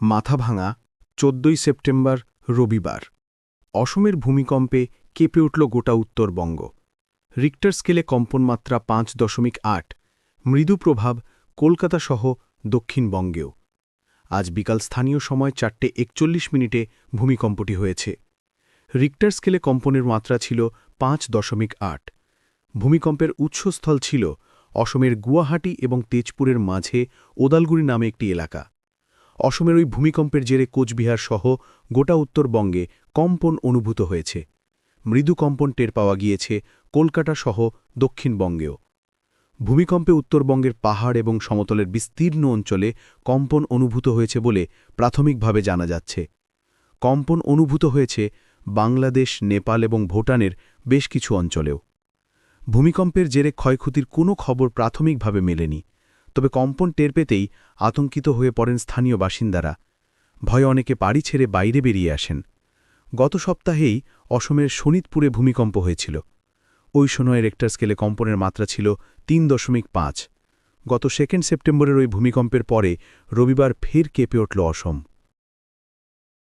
মাথাভাঙা চোদ্দই সেপ্টেম্বর রবিবার। অসমের ভূমিকম্পে কেঁপে উঠল গোটা উত্তরবঙ্গ। রিক্টার স্কেলে কম্পনমাত্রা পাঁচ দশমিক আট, মৃদু প্রভাব কলকাতা সহ দক্ষিণবঙ্গেও। আজ বিকাল স্থানীয় সময় চারটে একচল্লিশ মিনিটে ভূমিকম্পটি হয়েছে। রিক্টার স্কেলে কম্পনের মাত্রা ছিল পাঁচ দশমিক আট। ভূমিকম্পের উৎসস্থল ছিল অসমের গুয়াহাটি এবং তেজপুরের মাঝে ওদালগুড়ি নামে একটি এলাকা। অসমের ওই ভূমিকম্পের জেরে কোচবিহার সহ গোটা উত্তরবঙ্গে কম্পন অনুভূত হয়েছে। মৃদু কম্পন টের পাওয়া গিয়েছে কলকাতা সহ দক্ষিণবঙ্গেও। ভূমিকম্পে উত্তরবঙ্গের পাহাড় এবং সমতলের বিস্তীর্ণ অঞ্চলে কম্পন অনুভূত হয়েছে বলে প্রাথমিকভাবে জানা যাচ্ছে। কম্পন অনুভূত হয়েছে বাংলাদেশ, নেপাল এবং ভুটানের বেশ কিছু অঞ্চলেও। ভূমিকম্পের জেরে ক্ষয়ক্ষতির কোনো খবর প্রাথমিকভাবে মেলেনি। তবে কম্পন টের পেতেই আতঙ্কিত হয়ে পড়েন স্থানীয় বাসিন্দারা। ভয়ে অনেকে বাড়ি ছেড়ে বাইরে বেরিয়ে আসেন। গত সপ্তাহেই অসমের শোনিতপুরে ভূমিকম্প হয়েছিল। ওই সময়ের রেক্টার স্কেলে কম্পনের মাত্রা ছিল তিন দশমিক পাঁচ। গত সেকেন্ড সেপ্টেম্বরের ওই ভূমিকম্পের পরে রবিবার ফের কেঁপে উঠল অসম।